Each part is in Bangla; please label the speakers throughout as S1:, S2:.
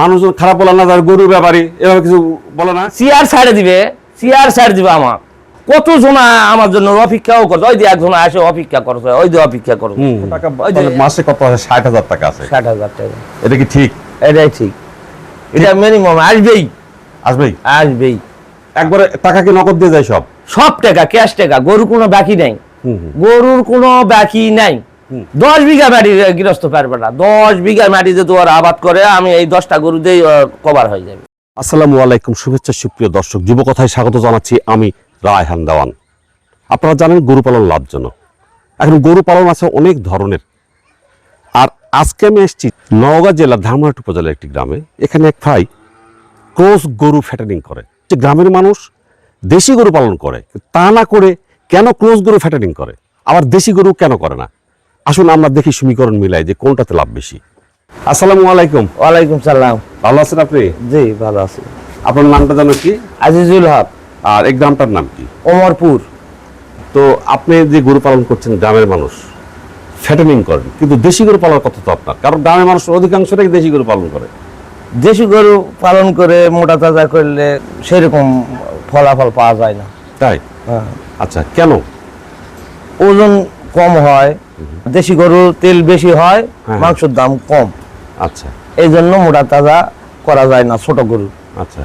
S1: মানুষজন খারাপ বলে না যারা গরু ব্যাপারী এভাবে কিছু বলে না।
S2: চেয়ার ছাড়ে দিবে চেয়ার ছাড়ে দিবে আমার। কত জনা আমার জন্য অপেক্ষাও করছে? ওই যে একজন আসে অপেক্ষা করছে ওই যে অপেক্ষা করছে।
S1: মাসে কত আছে? ষাট হাজার টাকা আছে।
S2: ষাট হাজার টাকা।
S1: এটা কি ঠিক?
S2: এটাই ঠিক। এটা মিনিমাম আসবেই।
S1: আসবেই?
S2: আসবেই।
S1: একবারে টাকা কি নগদ দিয়ে যায় সব?
S2: সব টাকা ক্যাশ টাকা। গরুর কোনো বাকি নাই। গরুর কোনো বাকি নাই। দশ বিঘা মাটি গৃহস্থ পারবে না দশ বিঘা মাটিতে তো ওর আবাদ করে আমি এই দশটা গরু দিয়ে কভার হয়ে যাবে।
S1: আসসালামু আলাইকুম শুভেচ্ছা সুপ্রিয় দর্শক। যুবকথায় স্বাগত জানাচ্ছি আমি রায়হান দেওয়ান। আপনারা জানেন গরু পালন লাভজনক। এখন গরু পালন আছে অনেক ধরনের। আর আজকে আমি এসেছি নওগাঁ জেলার ধামহাট উপজেলার একটি গ্রামে। এখানে এক ভাই ক্রস গরু ফ্যাটেনিং করে। যে গ্রামের মানুষ দেশি গরু পালন করে। তা না করে কেন ক্রস গরু ফ্যাটেনিং করে? আবার দেশি গরু কেন করে না? আসুন আমরা দেখি সমীকরণ মিলাই যে কোনটাতে লাভ বেশি। আসসালামু আলাইকুম।
S2: ওয়ালাইকুম সালাম।
S1: ভালো আছেন আপনি?
S2: জি ভালো আছি।
S1: আপনার নামটা জানো কি?
S2: আজিজুল হক।
S1: আর এই গ্রামটার নাম কি?
S2: ওমরপুর।
S1: তো আপনি যে গরু পালন করছেন গ্রামের মানুষ ফ্যাটেনিং করেন কিন্তু দেশি গরু পালন কত তো আপনার। কারণ গ্রামের মানুষ অধিকাংশটাই দেশি গরু পালন করে।
S2: দেশি গরু পালন করে মোটা তাজা করলে সেরকম ফলাফল পাওয়া যায় না।
S1: তাই?
S2: হ্যাঁ।
S1: আচ্ছা কেন?
S2: ওজন কম হয় দেশি গরু তেল বেশি হয়
S1: হ্যাঁ।
S2: মাংসের দাম কম।
S1: আচ্ছা।
S2: এই জন্য মোটা তাজা করা যায় না ছোট গরু।
S1: আচ্ছা।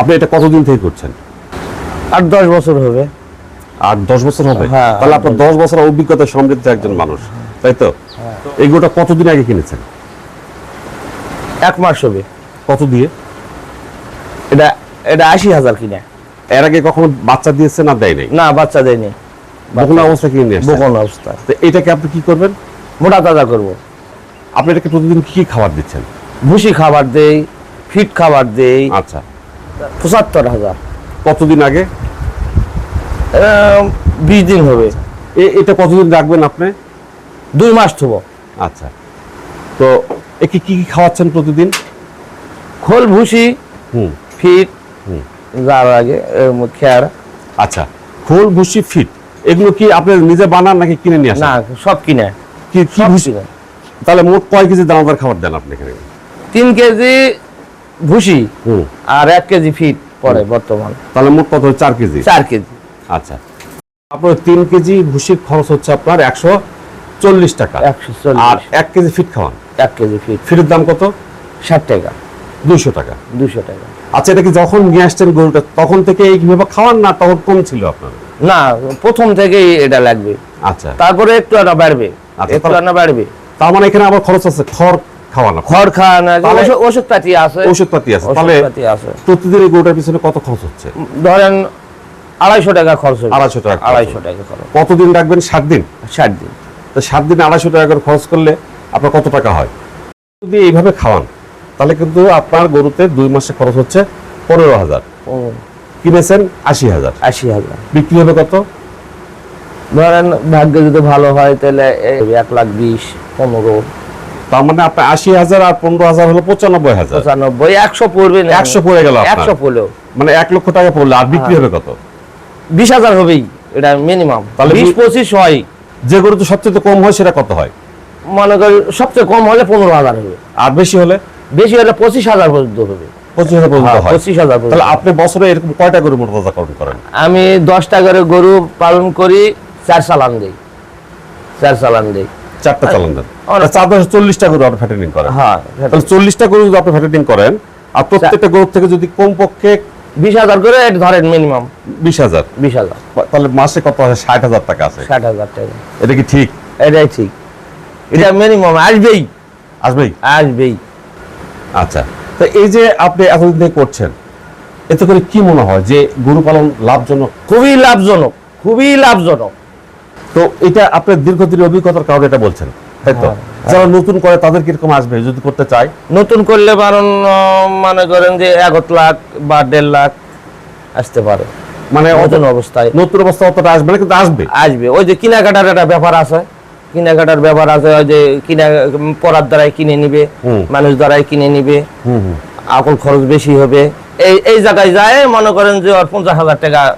S1: আপনি এটা কতদিন থেকে করছেন?
S2: আট দশ বছর হবে।
S1: আর দশ বছর হবে?
S2: হ্যাঁ,
S1: তাহলে আপনার দশ বছর অভিজ্ঞতা সমৃদ্ধ একজন মানুষ তাই তো?
S2: হ্যাঁ।
S1: এই গরুটা কতদিন আগে কিনেছেন?
S2: এক মাস হবে।
S1: কত দিয়ে?
S2: এটা এটা আশি হাজার কিনে।
S1: এর আগে কখনো বাচ্চা দিয়েছে না দেয় নাই?
S2: না বাচ্চা দেয়নি।
S1: বকুনা অবস্থা কিনে আসছেন।
S2: অবস্থা।
S1: তো এটাকে আপনি কি করবেন?
S2: মোটা তাজা করব।
S1: আপনি এটাকে প্রতিদিন কি কি খাবার দিচ্ছেন?
S2: ভুসি খাবার দেই ফিট খাবার দেই।
S1: আচ্ছা।
S2: পঁচাত্তর হাজার।
S1: কতদিন আগে?
S2: বিশ দিন হবে।
S1: এটা কতদিন রাখবেন আপনি?
S2: দুই মাস থব।
S1: আচ্ছা। তো একে কি কি খাওয়াচ্ছেন প্রতিদিন?
S2: খোল ভুসি
S1: হুম।
S2: ফিট
S1: হুম।
S2: যার আগে খেয়ার।
S1: আচ্ছা। খোল ভুসি ফিট। এগুলো কি আপনি নিজে বানান নাকি কিনে নিয়ে আসেন?
S2: না সব কিনে।
S1: কি কি ভুসি? তাহলে মোট কয় কেজি দানাদার খাবার দেন আপনি এখানে?
S2: তিন কেজি ভুসি আর এক কেজি ফিট পড়ে বর্তমান।
S1: তাহলে মোট কত? চার কেজি?
S2: চার কেজি।
S1: আচ্ছা। আপনার তিন কেজি ভুসির খরচ হচ্ছে আপনার একশো চল্লিশ টাকা।
S2: একশো
S1: আর এক কেজি ফিট খাওয়ান?
S2: এক কেজি ফিট।
S1: ফিটের দাম কত?
S2: ষাট টাকা।
S1: দুইশো টাকা।
S2: দুশো টাকা।
S1: আচ্ছা এটা কি যখন নিয়ে আসছেন গরুটা তখন থেকে এইভাবে খাওয়ান না তখন কম ছিল আপনার?
S2: না প্রথম থেকেই এটা লাগবে।
S1: আচ্ছা।
S2: তারপরে একটু আনা বাড়বে।
S1: আচ্ছা,
S2: একটু আনা বাড়বে।
S1: তার মানে এখানে আবার খরচ আছে খড় খাওয়ানো।
S2: খড় খাওয়ানো ওষুধ- ওষুধ পাতি আছে।
S1: ঔষধপাতি আছে। তাহলে
S2: আছে।
S1: প্রতিদিন এই গরুটার পিছনে কত খরচ হচ্ছে?
S2: ধরেন আড়াইশো টাকা খরচ হবে
S1: আড়াইশো টাকা
S2: আড়াইশো টাকা খরচ।
S1: কতদিন রাখবেন? সাত দিন?
S2: দিন।
S1: তো সাত দিনে আড়াইশো টাকা করে খরচ করলে আপনার কত টাকা হয়? যদি এইভাবে খাওয়ান তাহলে কিন্তু আপনার গরুতে দুই মাসে খরচ হচ্ছে পনেরো হাজার। কিনেছেন আশি হাজার।
S2: আশি হাজার।
S1: বিক্রি হবে কত?
S2: ধরেন ভাগ্য যদি ভালো হয় তাহলে এক লাখ বিশ পনেরো
S1: তার মানে আপনার আশি হাজার আর পনেরো হাজার হলো পঁচানব্বই হাজার।
S2: পঁচানব্বই একশো পড়বে না।
S1: একশো পড়ে গেল
S2: একশো পড়লেও
S1: মানে এক লক্ষ টাকা পড়লে আর বিক্রি হবে কত?
S2: বিশ হাজার হবেই এটা মিনিমাম
S1: তাহলে
S2: বিশ পঁচিশ হয়।
S1: যে গরু তো সবচেয়ে কম হয় সেটা কত হয়?
S2: মনে করি সবচেয়ে কম হলে পনেরো হাজার হবে।
S1: আর বেশি হলে?
S2: বেশি হলে পঁচিশ হাজার পর্যন্ত হবে।
S1: পঁচিশ হাজার পর্যন্ত
S2: হ্যাঁ,
S1: হয়।
S2: পঁচিশ হাজার
S1: তাহলে আপনি বছরে এরকম কয়টা গরু মোটাতাজাকরণ করেন?
S2: আমি দশটা করে গরু পালন করি চার চালান দিই। চার চালান দিই।
S1: চারটা চালান দেন।
S2: অনেক।
S1: চার দশ চল্লিশটা গরু আপনি ফ্যাটেনিং করেন।
S2: হ্যাঁ
S1: তাহলে চল্লিশটা গরু যদি আপনি ফ্যাটেনিং করেন আর প্রত্যেকটা গরু থেকে যদি কমপক্ষে
S2: বিশ হাজার করে ধরেন মিনিমাম
S1: বিশ হাজার।
S2: বিশ হাজার।
S1: তাহলে মাসে কত আছে ষাট হাজার টাকা আছে।
S2: ষাট হাজার টাকা।
S1: এটা কি ঠিক?
S2: এটাই ঠিক। এটা মিনিমাম আসবেই।
S1: আসবেই?
S2: আসবেই।
S1: আচ্ছা। তো এই যে আপনি এতদিন থেকে করছেন এতে করে কি মনে হয় যে গরু পালন লাভজনক?
S2: খুবই লাভজনক খুবই লাভজনক।
S1: তো এটা আপনার দীর্ঘদিনের অভিজ্ঞতার কারণে এটা বলছেন তাই তো?
S2: হ্যাঁ,
S1: যারা নতুন করে তাদের কীরকম আসবে যদি করতে চায়?
S2: নতুন করলে কারণ মনে করেন যে এগারো লাখ বা দেড় লাখ আসতে পারে।
S1: মানে
S2: নতুন অবস্থায়।
S1: নতুন অবস্থা অতটা আসবে না কিন্তু আসবে।
S2: আসবে। ওই যে কেনাকাটার একটা ব্যাপার আছে। কেনাকাটার ব্যাপার আছে ওই যে কিনা পড়ার দ্বারাই কিনে নিবে
S1: হুম।
S2: মানুষ দ্বারাই কিনে নিবে।
S1: হুম হুম।
S2: আকল খরচ বেশি হবে। এই এই জায়গায় যায় মনে করেন যে ওর পঞ্চাশ হাজার টাকা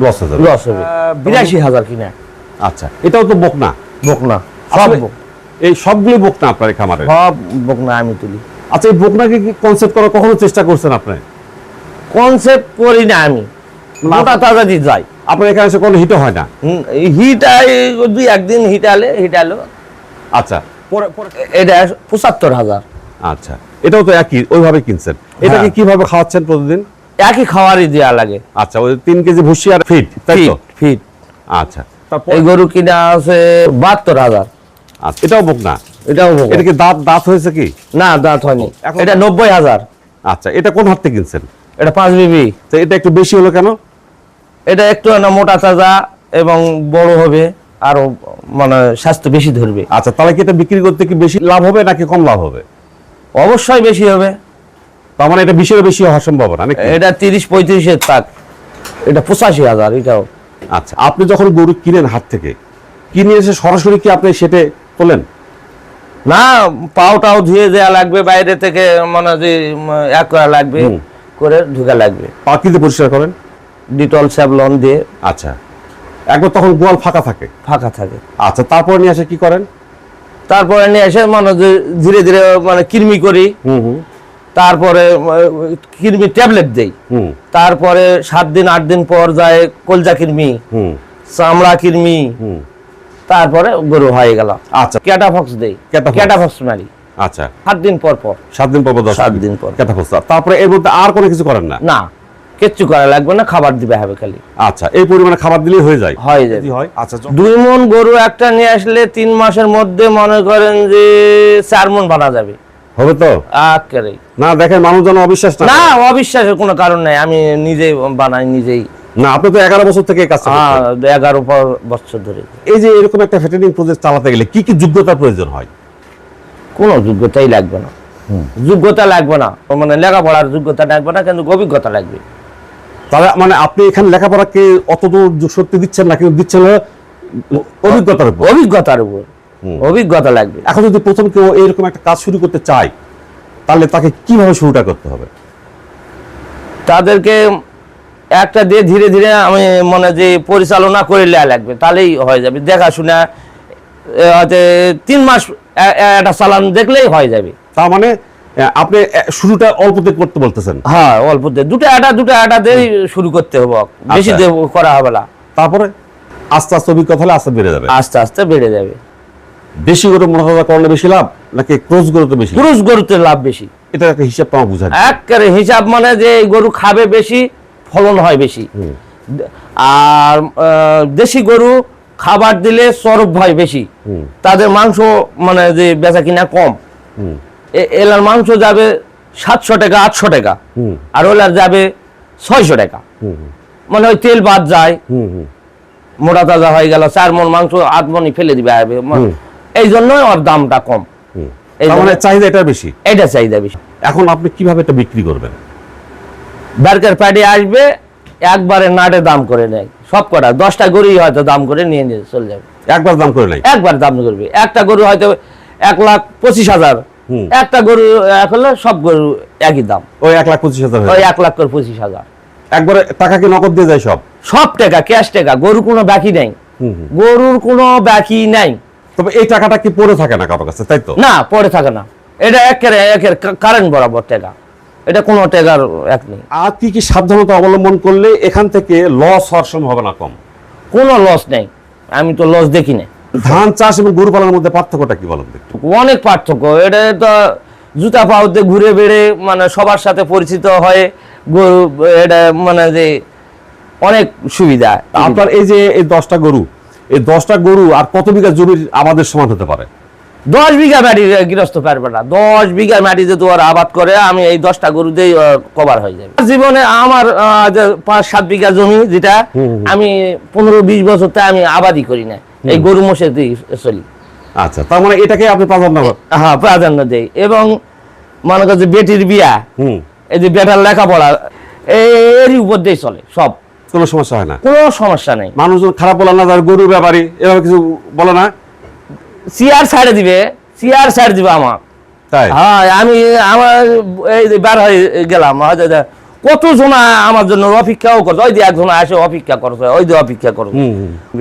S1: লস হয়ে
S2: লস হবে। বিরাশি হাজার কিনা।
S1: আচ্ছা এটাও তো বকনা।
S2: বকনা। সব
S1: এই সবগুলো বকনা আপনার খামারে?
S2: সব বকনা আমি তুলি।
S1: আচ্ছা এই বকনাকে কি কনসেপ্ট করার কখনো চেষ্টা করছেন আপনি?
S2: কনসেপ্ট করি না আমি। মোটা তাজা দিয়ে যাই
S1: আপনার এখানে এসে কোনো হিটও হয় না?
S2: হিট দুই একদিন হিট আলে হিট আলো।
S1: আচ্ছা।
S2: এটা পঁচাত্তর হাজার।
S1: আচ্ছা। এটাও তো একই ওইভাবে কিনছেন। এটাকে
S2: হ্যাঁ।
S1: কীভাবে খাওয়াচ্ছেন প্রতিদিন?
S2: একই খাওয়ারই দেওয়া লাগে।
S1: আচ্ছা ওই তিন কেজি ভুসি আর ফিট তাই তো?
S2: ফিট
S1: আচ্ছা। তারপর?
S2: এই গরু কিনা আছে বাহাত্তর হাজার।
S1: আচ্ছা এটাও বকনা
S2: এটাও বকনা।
S1: এটা কি দাঁত দাঁত হয়েছে কি?
S2: না দাঁত হয়নি। এটা নব্বই হাজার।
S1: আচ্ছা এটা কোন হাত থেকে কিনছেন?
S2: এটা পাঁচ বিবি।
S1: তো এটা একটু বেশি হলো কেন?
S2: এটা একটু না মোটা তাজা এবং বড় হবে আরও মানে স্বাস্থ্য বেশি ধরবে।
S1: আচ্ছা তাহলে কি এটা বিক্রি করতে কি বেশি লাভ হবে নাকি কম লাভ হবে?
S2: অবশ্যই বেশি হবে।
S1: তার মানে এটা বিশের বেশি হওয়ার সম্ভাবনা নাকি?
S2: এটা তিরিশ পঁয়ত্রিশের তাক। এটা পঁচাশি হাজার এটাও।
S1: আচ্ছা আপনি যখন গরু কিনেন হাত থেকে কিনে এসে সরাসরি কি আপনি সেটে তোলেন?
S2: না পাওটাও ধুয়ে দেওয়া লাগবে বাইরে থেকে মানে যে এক করা লাগবে করে ঢুকা লাগবে।
S1: পা কিনতে পরিষ্কার করেন?
S2: ডিটল স্যাবলন দিয়ে
S1: আচ্ছা। একবার তখন গোয়াল ফাঁকা থাকে?
S2: ফাঁকা থাকে।
S1: আচ্ছা তারপর নিয়ে এসে কি করেন?
S2: তারপরে নিয়ে এসে মানে যে ধীরে ধীরে মানে কৃমি করি।
S1: হুম হুম।
S2: তারপরে কৃমি ট্যাবলেট দেই।
S1: হুম।
S2: তারপরে সাত দিন আট দিন পর যায় কলজা কৃমি
S1: হুম।
S2: চামড়া কৃমি
S1: হুম।
S2: তারপরে গরু হয়ে গেল।
S1: আচ্ছা।
S2: ক্যাটাফক্স দেই। ক্যাটাফক্স। মারি।
S1: আচ্ছা।
S2: সাত দিন পর পর।
S1: সাত দিন পর পর
S2: সাত দিন পর।
S1: কেটা ফসলা তারপরে এর মধ্যে আর কোনো কিছু করেন না?
S2: না। কিচ্ছু করা লাগবে না খাবার দিবে হবে খালি
S1: আচ্ছা এই পরিমাণে খাবার দিলেই হয়ে যায়?
S2: হয়ে
S1: যায়। হয় আচ্ছা
S2: দুই মন গরু একটা নিয়ে আসলে তিন মাসের মধ্যে মনে করেন যে চার মন বানা যাবে।
S1: হবে তো?
S2: আকেরে।
S1: না দেখেন মানুষ মানুষজন অবিশ্বাস না।
S2: না অবিশ্বাসের কোনো কারণ নাই আমি নিজেই বানাই নিজেই।
S1: না আপনি তো এগারো বছর থেকে কাজটা
S2: হ্যাঁ। এগারো বছর ধরে।
S1: এই যে এরকম একটা ফেটেনিং প্রজেক্ট চালাতে গেলে কি কি যোগ্যতা প্রয়োজন হয়?
S2: কোনো যোগ্যতাই লাগবে না। যোগ্যতা লাগবে না। মানে লেখাপড়ার যোগ্যতা লাগবে না কিন্তু অভিজ্ঞতা লাগবে।
S1: তাহলে মানে আপনি এখানে লেখাপড়াকে অতদূর সত্যি দিচ্ছেন না কিন্তু দিচ্ছেন অভিজ্ঞতার উপর।
S2: অভিজ্ঞতার উপর। অভিজ্ঞতা লাগবে।
S1: এখন যদি প্রথম কেউ এরকম একটা কাজ শুরু করতে চায় তাহলে তাকে কীভাবে শুরুটা করতে হবে?
S2: তাদেরকে একটা দিয়ে ধীরে ধীরে আমি মনে যে পরিচালনা করে নেওয়া লাগবে তাহলেই হয়ে যাবে। দেখাশোনা হয়তো তিন মাস একটা চালান দেখলেই হয়ে যাবে।
S1: তার মানে আপনি শুরুটা অল্পতে করতে বলতেছেন।
S2: হ্যাঁ অল্পতে। দুটো আটা দুটো আটা দিয়ে শুরু করতে হবে। বেশি
S1: আচ্ছা।
S2: দিয়ে করা হবে না।
S1: তারপরে আস্তে আস্তে অভিজ্ঞতা হলে আস্তে বেড়ে যাবে।
S2: আস্তে আস্তে বেড়ে যাবে।
S1: বেশি করে মুনাফা করলে বেশি লাভ নাকি ক্রস গরুতে বেশি?
S2: পুরুষ গরুতে লাভ বেশি।
S1: এটা একটা হিসাব আমার বুঝায়
S2: একেবারে হিসাব মানে যে গরু খাবে বেশি ফলন হয় বেশি। আর দেশি গরু খাবার দিলে চরব হয় বেশি। তাদের মাংস মানে যে বেচা কিনা কম। এলার মাংস যাবে সাতশো টাকা আটশো টাকা। আর ওলার যাবে ছয়শো টাকা। মানে ওই তেল বাদ যায়। মোটা তাজা হয়ে গেল চার মন মাংস আট মনই ফেলে দিবে এই জন্যই ওর দামটা কম।
S1: মানে চাহিদা এটা বেশি?
S2: এটা চাহিদা বেশি।
S1: এখন আপনি কীভাবে এটা বিক্রি করবেন?
S2: বার্কার প্যাডি আসবে একবারে নাটে দাম করে নেয়। সব কটা দশটা গরুই হয়তো দাম করে নিয়ে নিয়ে চলে যাবে।
S1: একবার দাম করে নাই
S2: একবার দাম করবে। একটা গরু হয়তো এক লাখ পঁচিশ হাজার। একটা গরু এক হলে সব গরু একই দাম।
S1: ওই এক লাখ পঁচিশ হাজার
S2: ওই এক লাখ করে পঁচিশ হাজার।
S1: একবারে টাকা কি নগদ দিয়ে যায় সব?
S2: সব টাকা ক্যাশ টাকা গরু কোনো বাকি নেই। গরুর কোনো বাকি নাই।
S1: তবে এই টাকাটা কি পড়ে থাকে না কারও কাছে তাই তো?
S2: না পড়ে থাকে না। এটা একের একের কারেন্ট বরাবর টাকা। এটা কোনো টাকার এক নেই।
S1: আর কি কি সাবধানতা অবলম্বন করলে এখান থেকে লস হওয়ার সম্ভাবনা কম?
S2: কোনো লস নেই। আমি তো লস দেখি না
S1: ধান চাষ এবং গরু পালনের মধ্যে পার্থক্যটা কি বলেন
S2: অনেক পার্থক্য। এটা তো জুতা পাউতে ঘুরে বেড়ে মানে সবার সাথে পরিচিত হয়ে গরু এটা মানে যে অনেক সুবিধা।
S1: আপনার এই যে এই দশটা গরু এই দশটা গরু আর কত বিঘা জমির আমাদের সমান হতে পারে?
S2: দশ বিঘা মাটি গৃহস্থ পারবে না। দশ বিঘা মাটিতে তোমার আবাদ করে আমি এই দশটা গরুতেই কভার হয়ে যাবে। জীবনে আমার যে পাঁচ সাত বিঘা জমি যেটা আমি পনেরো বিশ বছর আমি আবাদই করি না এই গরু মোষেতেই চলি।
S1: আচ্ছা তার মানে এটাকে আপনি প্রাধান্য
S2: হ্যাঁ প্রাধান্য দেই। এবং মনে করছে বেটির বিয়া এই যে বেটার লেখাপড়া এরই উপর দিয়ে চলে সব।
S1: কোনো সমস্যা হয় না।
S2: কোনো সমস্যা নেই।
S1: মানুষজন খারাপ বলে না যার গরু ব্যাপারে এভাবে কিছু বলে না?
S2: চেয়ার ছাড়ে দিবে চেয়ার ছাড় দিবে আমার
S1: তাই?
S2: হ্যাঁ আমি আমার এই যে বার হয়ে গেলাম হয়তো কত জনা আমার জন্য অপেক্ষাও করছে? ওই যে একজন আসে অপেক্ষা করছে ওই যে অপেক্ষা করছে।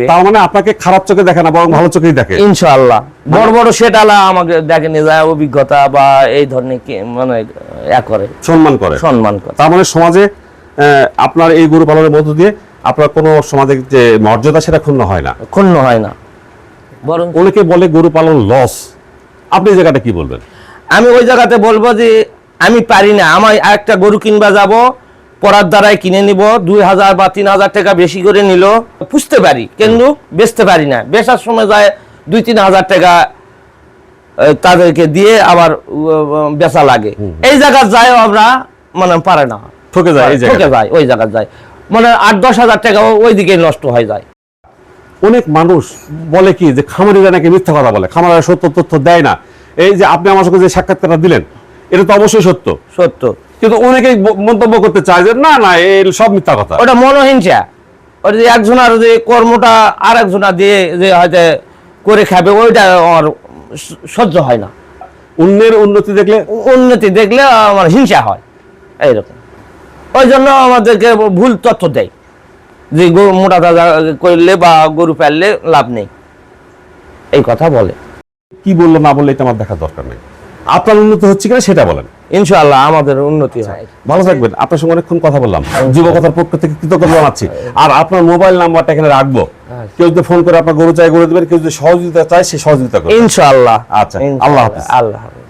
S1: তার মানে আপনাকে খারাপ চোখে দেখে না বরং ভালো চোখেই দেখে?
S2: ইনশাআল্লাহ। বড় বড় সেটালা আমাকে দেখে নিয়ে যায় অভিজ্ঞতা বা এই ধরনের কি মানে ইয়া করে।
S1: সম্মান করে।
S2: সম্মান করে।
S1: তার মানে সমাজে আপনার এই গরু পালনের মধ্য দিয়ে আপনার কোনো সমাজের যে মর্যাদা সেটা ক্ষুণ্ণ হয় না।
S2: ক্ষুণ্ণ হয় না। বরং
S1: অনেকে বলে গরু পালন লস আপনি এই জায়গাটা কি বলবেন?
S2: আমি ওই জায়গাতে বলব যে আমি পারি না। আমার একটা গরু কিনবা যাব পড়ার দ্বারাই কিনে নিব দুই হাজার বা তিন হাজার টাকা বেশি করে নিল। পুষতে পারি কিন্তু বেচতে পারি না। বেচার সময় যায় দুই তিন হাজার টাকা তাদেরকে দিয়ে আবার বেচা লাগে। এই জায়গা যায় আমরা মানে পারে না।
S1: ঠকে যায়
S2: ঠকে যায় ওই জায়গা যায়। মানে আট দশ হাজার টাকা ওই দিকে নষ্ট হয়ে যায়।
S1: অনেক মানুষ বলে কি যে খামারিরা নাকি মিথ্যা কথা বলে। খামারিরা সত্য তথ্য দেয় না। এই যে আপনি আমার সঙ্গে যে সাক্ষাৎকারটা দিলেন এটা তো অবশ্যই সত্য।
S2: সত্য।
S1: কিন্তু অনেকেই মন্তব্য করতে চায় যে না না এই সব মিথ্যা কথা।
S2: ওটা মনোহিংসা। ওটা যে একজনের যে কর্মটা আর একজনা দিয়ে যে হয়তো করে খাবে ওইটা আমার সহ্য হয় না।
S1: অন্যের উন্নতি দেখলে?
S2: উন্নতি দেখলে আমার হিংসা হয় এইরকম। ওই জন্য আমাদেরকে ভুল তথ্য দেয়। যে গরু মোটা তাজা করলে বা গরু পাললে লাভ নেই। এই কথা বলে।
S1: কি বলল না বললে এটা আমার দেখার দরকার নেই। আপনার উন্নতি হচ্ছে কিনা সেটা বলেন।
S2: ইনশাআল্লাহ আমাদের উন্নতি হয়।
S1: ভালো থাকবেন। আপনার সঙ্গে অনেকক্ষণ কথা বললাম। যুবকতার পক্ষ থেকে কৃতজ্ঞতা জানাচ্ছি। আর আপনার মোবাইল নাম্বারটা এখানে রাখব। কেউ যদি ফোন করে আপনার গরু চাই গরু দেবেন কেউ যদি সহযোগিতা চায় সে সহযোগিতা করবে।
S2: ইনশাআল্লাহ।
S1: আচ্ছা, আল্লাহ হাফেজ।
S2: আল্লাহ হাফেজ।